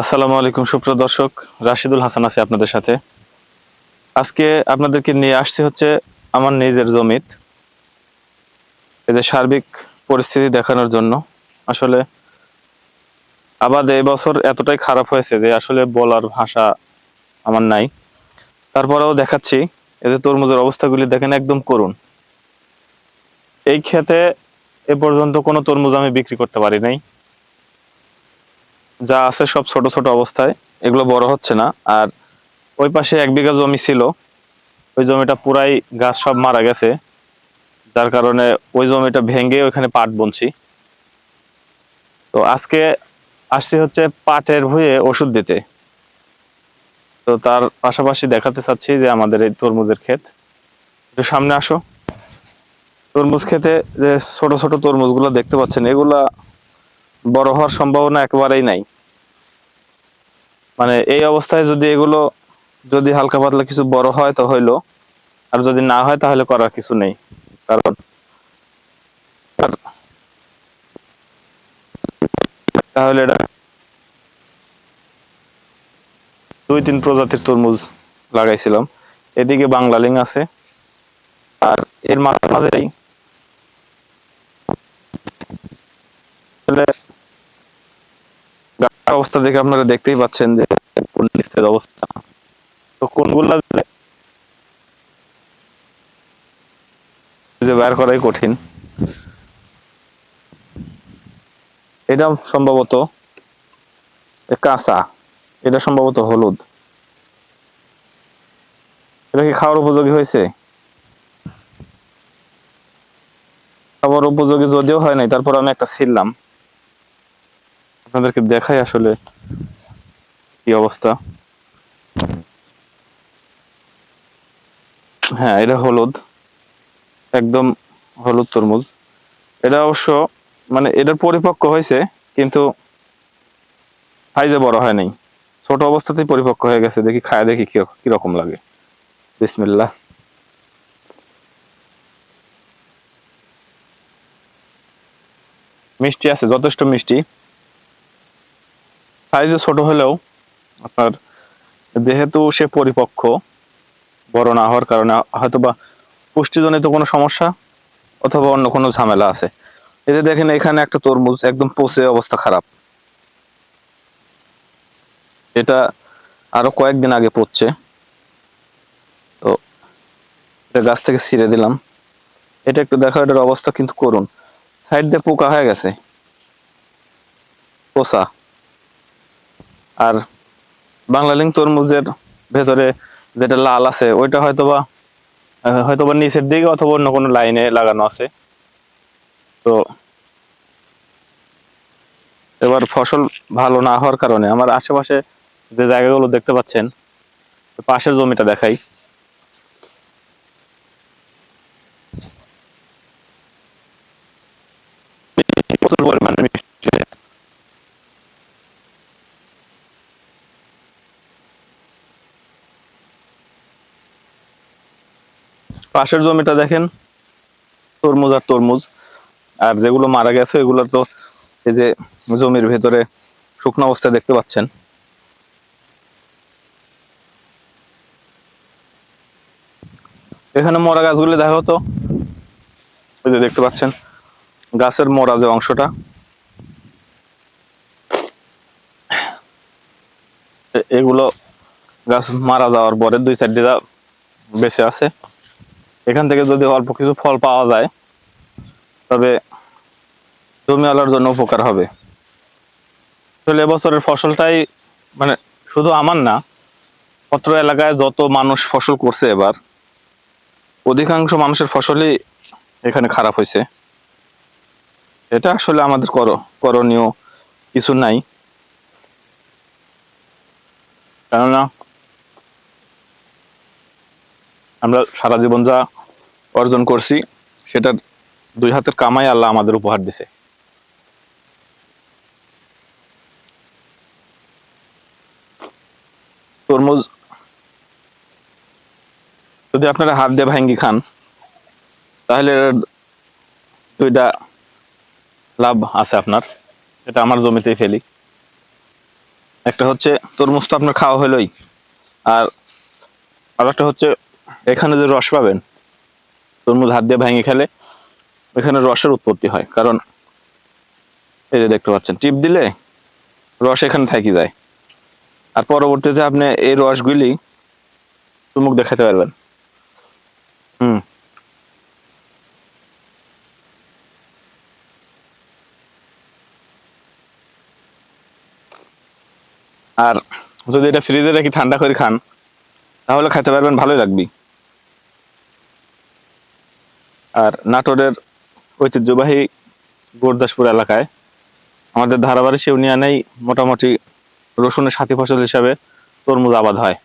আসসালামু আলাইকুম, সুপ্রিয় দর্শক। রাশিদুল হাসান আছে আপনাদের সাথে। আজকে আপনাদেরকে নিয়ে আসছি হচ্ছে আমার নিজের জমিত। এদের সার্বিক পরিস্থিতি দেখানোর জন্য। আসলে আবাদ এই বছর এতটাই খারাপ হয়েছে যে আসলে বলার ভাষা আমার নাই। তারপরেও দেখাচ্ছি এদের তরমুজের অবস্থাগুলি দেখেন একদম করুন এই ক্ষেতে এ পর্যন্ত কোনো তরমুজ আমি বিক্রি করতে পারি নাই। যা আছে সব ছোট ছোট অবস্থায়, এগুলো বড় হচ্ছে না। আর ওই পাশে এক বিঘা জমি ছিল, ওই জমিটা পুরাই গাছ সব মারা গেছে। যার কারণে ওই জমিটা ভেঙে ওখানে পাট বুনছি। তো আজকে আসছি হচ্ছে পাটের ভুঁয়ে ওষুধ দিতে। তো তার পাশাপাশি দেখাতে চাচ্ছি যে আমাদের এই তরমুজের ক্ষেত। একটু সামনে আসো। তরমুজ খেতে যে ছোট ছোট তরমুজগুলো দেখতে পাচ্ছেন, এগুলা বড় হওয়ার সম্ভাবনা একেবারেই নাই। মানে এই অবস্থায় যদি এগুলো যদি হালকা পাতলা কিছু বড় হয় তো হইল, আর যদি না হয় তাহলে করার কিছু নেই। কারণ তাহলে এটা দুই তিন প্রজাতির তরমুজ লাগাইছিলাম। এদিকে বাংলা লিং আছে, আর এর মাঝে মাঝেই অবস্থা দেখে আপনারা দেখতেই পাচ্ছেন যে কোন নিস্তেজ অবস্থা। তো কোনগুলা যে বের করাই কঠিন। এটা সম্ভবত কাঁচা। এটা সম্ভবত হলুদ। এটা কি খাওয়ার উপযোগী হয়েছে? খাবার উপযোগী যদিও হয় নাই, তারপর আমি একটা ছিললাম আপনাদেরকে দেখাই আসলে কি অবস্থা। হ্যাঁ এটা হলুদ। একদম হলুদ তরমুজ। এটা অবশ্য মানে এটার পরিপক্ক হয়েছে, কিন্তু সাইজে বড় হয় নাই। ছোট অবস্থাতেই পরিপক্ক হয়ে গেছে। দেখি খায়, দেখি কীরকম লাগে। বিসমিল্লাহ। মিষ্টি আছে, যথেষ্ট মিষ্টি। সাইজে ছোট হলেও আপনার যেহেতু সে পরিপক্ক, বড় না হওয়ার কারণে হয়তো বা পুষ্টিজনিত কোনো সমস্যা অথবা অন্য কোনো ঝামেলা আছে। যে দেখেন এখানে একটা তরমুজ একদম পচে অবস্থা খারাপ। এটা আরও কয়েকদিন আগে পড়ছে তো এটা গাছ থেকে ছিঁড়ে দিলাম। এটা একটু দেখো এটার অবস্থা কিন্তু করুন। সাইড দিয়ে পোকা হয়ে গেছে। পোষা। আর বাংলালিং তরমুজের ভেতরে যেটা লাল আছে, ওইটা হয়তোবা হয়তোবা নিচের দিকে অথবা অন্য কোনো লাইনে লাগানো আছে। তো এবার ফসল ভালো না হওয়ার কারণে আমার আশেপাশে যে জায়গাগুলো দেখতে পাচ্ছেন পাশের জমিটা দেখাই। প্রচুর পরিমাণে পাশের জমিটা দেখেন, তরমুজ আর তরমুজ। আর যেগুলো মারা গেছে, এগুলো তো এই যে জমির ভেতরে শুকনো অবস্থায় দেখতে পাচ্ছেন। এখানে মরা গাছগুলি দেখো তো, এই যে দেখতে পাচ্ছেন, গাছের মরা যে অংশটা। এগুলো গাছ মারা যাওয়ার পরে দুই চারটা বেঁচে আছে। এখান থেকে যদি অল্প কিছু ফল পাওয়া যায়, তবে জমিওয়ালার জন্য উপকার হবে। আসলে এবছরের ফসলটাই মানে শুধু আমার না, পত্র এলাকায় যত মানুষ ফসল করছে এবার, অধিকাংশ মানুষের ফসলই এখানে খারাপ হয়েছে। এটা আসলে আমাদের কর, করণীয় কিছু নাই। কেননা আমরা সারা জীবন যা অর্জন করছি, সেটার দুই হাতের কামাই আল্লাহ আমাদের উপহার দিছে। তরমুজ, যদি আপনারা হাত দিয়ে ভাঙ্গি খান, তাহলে দুইটা লাভ আছে আপনার, এটা আমার জমিতেই ফেলি। একটা হচ্ছে, তরমুজ তো আপনার খাওয়া হলোই। আর আর একটা হচ্ছে, এখানে যে রস পাবেন তরমুজ হাত দিয়ে ভেঙে খেলে এখানে রসের উৎপত্তি হয়। কারণ এই যে দেখতে পাচ্ছেন, টিপ দিলে রস এখানে থাকি যায়। আর পরবর্তীতে আপনি এই রসগুলি চুমুক দেখাতে পারবেন। হুম। আর যদি এটা ফ্রিজে রেখে ঠান্ডা করে খান, তাহলে খেতে পারবেন, ভালোই লাগবে আর নাটোরের ঐতিহ্যবাহী গোরদাসপুর এলাকায় আমাদের ধারাবাড়ি ইউনিয়নেই মোটামুটি রসুনের সাথী ফসল হিসাবে তরমুজ আবাদ হয়।